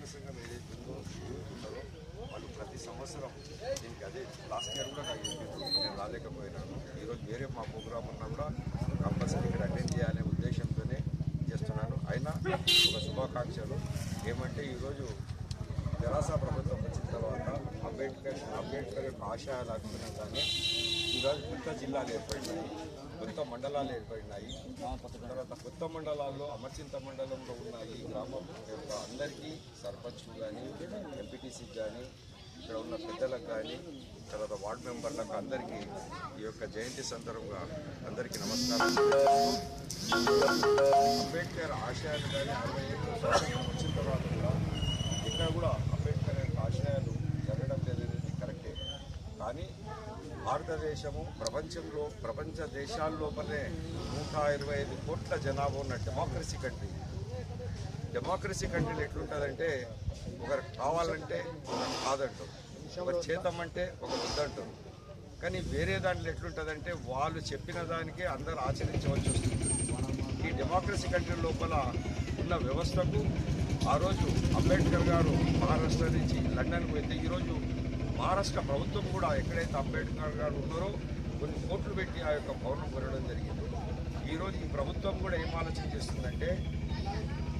యువజన సంఘం ఏదైతే ఉందో వాళ్ళు ప్రతి సంవత్సరం దీనికి అదే లాస్ట్ ఇయర్ కూడా నాకు నేను రాలేకపోయినాను. ఈరోజు వేరే మా ప్రోగ్రామ్ ఉన్నా కూడా కంపల్సరీ ఇక్కడ అటెండ్ చేయాలనే ఉద్దేశంతోనే చేస్తున్నాను. అయినా ఒక శుభాకాంక్షలు. ఏమంటే ఈరోజు తెరాస ప్రభుత్వం వచ్చిన తర్వాత అంబేద్కర్ అంబేద్కర్ యొక్క ఆశయాలు అనుగుణంగానే ఈరోజు కొత్త జిల్లాలు ఏర్పడినాయి. కొత్త మండలాలు ఏర్పడినాయి. తర్వాత కొత్త మండలాల్లో అమర్చింత మండలంలో ఉన్న ఈ అందరికీ సర్పంచ్ కానీ ఎంపీటీసీకి కానీ ఇక్కడ ఉన్న పెద్దలకు కానీ తర్వాత వార్డు మెంబర్లకు అందరికీ ఈ యొక్క జయంతి సందర్భంగా అందరికీ నమస్కారం అంబేద్కర్ ఆశయాలు కానీ అరవై ఏళ్ళు స్వాతంత్రం వచ్చిన తర్వాత కూడా ఇక్కడ కూడా అంబేద్కర్ యొక్క ఆశయాలు జరగడం లేదనేది కరెక్టే. కానీ భారతదేశము ప్రపంచంలో ప్రపంచ దేశాల లోపలే నూట ఇరవై ఐదు కోట్ల జనాభా ఉన్న డెమోక్రసీ కంట్రీ డెమోక్రసీ కంట్రీలు ఎట్లుంటుందంటే ఒకరు కావాలంటే ఒకరు కాదంటారు. ఒకరు చేద్దామంటే ఒక వద్దంటారు. కానీ వేరే దాంట్లో ఎట్లుంటుందంటే వాళ్ళు చెప్పిన దానికే అందరూ ఆచరించవలసి వస్తుంది. ఈ డెమోక్రసీ కంట్రీ లోపల ఉన్న వ్యవస్థకు ఆ రోజు అంబేద్కర్ గారు మహారాష్ట్ర నుంచి లండన్కు వెళ్తే ఈరోజు మహారాష్ట్ర ప్రభుత్వం కూడా ఎక్కడైతే అంబేద్కర్ గారు ఉన్నారో కొన్ని కోట్లు పెట్టి ఆ యొక్క భవనం కొనడం జరిగింది. ఈరోజు ఈ ప్రభుత్వం కూడా ఏం ఆలోచన చేస్తుందంటే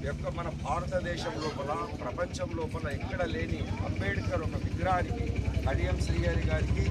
యొక్క మన భారతదేశం లోపల ప్రపంచం లోపల ఎక్కడ లేని అంబేద్కర్ ఒక విగ్రహానికి కడియం శ్రీహరి గారికి